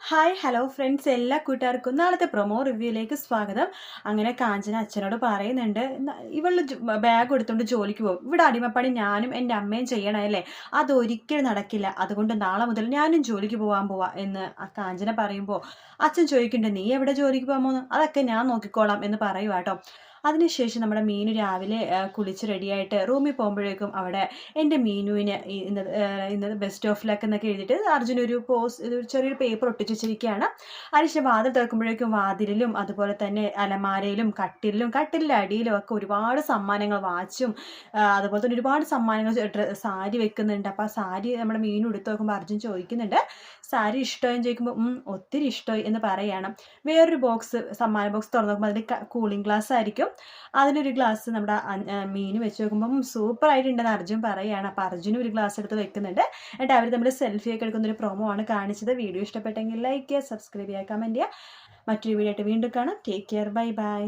Hi hello friends എല്ലാ കൂട്ടുകാർക്കും നാളത്തെ പ്രൊമോ റിവ്യൂയിലേക്ക് സ്വാഗതം. അങ്ങനെ കാഞ്ചന അച്ഛനോട് പറയുന്നുണ്ട് "ന- ഇവൾ ബാഗ് എടുത്തുകൊണ്ട് ജോലിക്ക് പോകും. ഇവിടെ അടിമപ്പണി ഞാനും എന്റെ അമ്മയും ചെയ്യണമല്ലേ അതൊരിക്കലും നടക്കില്ല. അതുകൊണ്ട് നാളെ മുതൽ ഞാനും ജോലിക്ക് പോകാൻ പോവാ എന്ന് കാഞ്ചന പറയുമ്പോൾ അച്ഛൻ ചോദിക്കുന്നുണ്ട് നീ എവിടെ ജോലിക്ക് പോകാമോ അതൊക്കെ ഞാൻ നോക്കിക്കോളാം എന്ന് പറയുക കേട്ടോ അതിനുശേഷം നമ്മുടെ മീനു രാവിലെ കുളിച്ച് റെഡിയായിട്ട് റൂമിൽ പോകുമ്പോഴേക്കും അവിടെ എന്റെ മീനുവിന് ഇന്ന് ഇന്ന് ബെസ്റ്റ് ഓഫ് ലക്ക് എന്നൊക്കെ എഴുതിയിട്ട് അർജുന ഒരു പോസ് ചെറിയൊരു പേപ്പർ ഒട്ടിച്ച് വെച്ചിരിക്കുകയാണ്. അതിനുശേഷം വാതിൽ തുറക്കുമ്പോഴേക്കും വാതിലിലും അതുപോലെ തന്നെ അലമാരയിലും കട്ടിലിലും കട്ടിലിന്റെ അടിയിലും ഒക്കെ ഒരുപാട് സമ്മാനങ്ങൾ വാച്ചും അതുപോലെ തന്നെ ഒരുപാട് സമ്മാനങ്ങൾ സാരി വെക്കുന്നുണ്ട്. അപ്പോൾ ആ സാരി നമ്മുടെ മീനു എടുത്ത് നോക്കുമ്പോൾ അർജുൻ ചോദിക്കുന്നുണ്ട് സാരി ഇഷ്ടമായും ചോദിക്കുമ്പോൾ "ഉം, ഒത്തിരി ഇഷ്ടമായി എന്ന് പറയണം. വേറൊരു ബോക്സ് സമ്മാന ബോക്സ് തുറന്നു നോക്കുമ്പോൾ അതിൽ കൂളിംഗ് ഗ്ലാസ് ആയിരിക്കും. അതിലൊരു ഗ്ലാസ് നമ്മുടെ മീൻ വെച്ച് നോക്കുമ്പം സൂപ്പർ അർജുൻ പറയുകയാണ് അപ്പോൾ അർജുനും ഒരു ഗ്ലാസ് എടുത്ത് വെക്കുന്നുണ്ട്. എന്നിട്ട് അവർ നമ്മുടെ സെൽഫി ഒക്കെ എടുക്കുന്ന ഒരു പ്രൊമോ ആണ് കാണിച്ചത്. വീഡിയോ ഇഷ്ടപ്പെട്ടെങ്കിൽ ലൈക്ക് ചെയ്യുക സബ്സ്ക്രൈബ് ചെയ്യുക കമന്റ് ചെയ്യുക. മറ്റൊരു വീഡിയോ ആയിട്ട് വീണ്ടും കാണാം. Take care bye bye